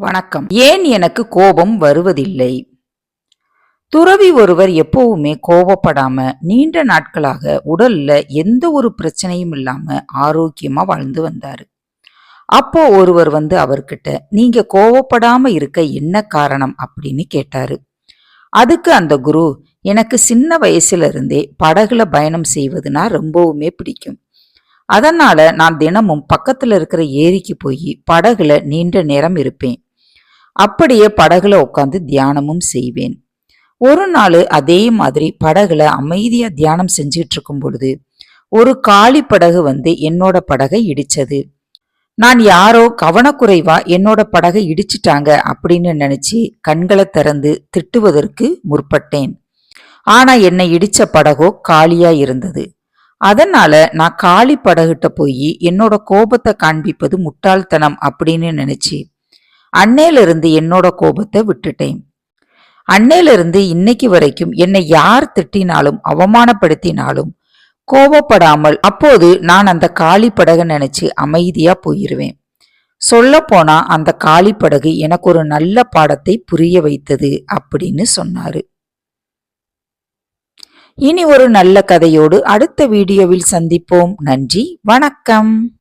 வணக்கம். ஏன் எனக்கு கோபம் வருவதில்லை? துறவி ஒருவர் எப்பவுமே கோபப்படாம நீண்ட நாட்களாக உடல்ல எந்த ஒரு பிரச்சனையும் இல்லாம ஆரோக்கியமா வாழ்ந்து வந்தாரு. அப்போ ஒருவர் வந்து அவர்கிட்ட நீங்க கோவப்படாம இருக்க என்ன காரணம்? அப்படின்னு கேட்டாரு. அதுக்கு அந்த குரு எனக்கு சின்ன வயசுல இருந்தே படகுல பயணம் செய்வதுனா ரொம்பவுமே பிடிக்கும். அதனால நான் தினமும் பக்கத்துல இருக்கிற ஏரிக்கு போய் படகுல நீண்ட நேரம் இருப்பேன். அப்படியே படகுல உட்காந்து தியானமும் செய்வேன். ஒரு நாள் அதே மாதிரி படகுல அமைதியா தியானம் செஞ்சுட்டு இருக்கும் பொழுது ஒரு காலி படகு வந்து என்னோட படகை இடிச்சது. நான் யாரோ கவனக்குறைவா என்னோட படகை இடிச்சிட்டாங்க அப்படின்னு நினைச்சு கண்களை திறந்து திட்டுவதற்கு முற்பட்டேன். ஆனா என்னை இடிச்ச படகோ காலியா இருந்தது. அதனால நான் காலி படகுட்ட போய் என்னோட கோபத்தை காண்பிப்பது முட்டாள்தனம் அப்படின்னு நினைச்சு அன்னையிலிருந்து என்னோட கோபத்தை விட்டுட்டேன். அன்னையிலிருந்து இன்னைக்கு வரைக்கும் என்னை யார் திட்டினாலும் அவமானப்படுத்தினாலும் கோபப்படாமல் அப்போது நான் அந்த காளி படகை நினைச்சு அமைதியா போயிருவேன். சொல்ல போனா அந்த காளி படகு எனக்கு ஒரு நல்ல பாடத்தை புரிய வைத்தது அப்படின்னு சொன்னாரு. இனி ஒரு நல்ல கதையோடு அடுத்த வீடியோவில் சந்திப்போம். நன்றி வணக்கம்.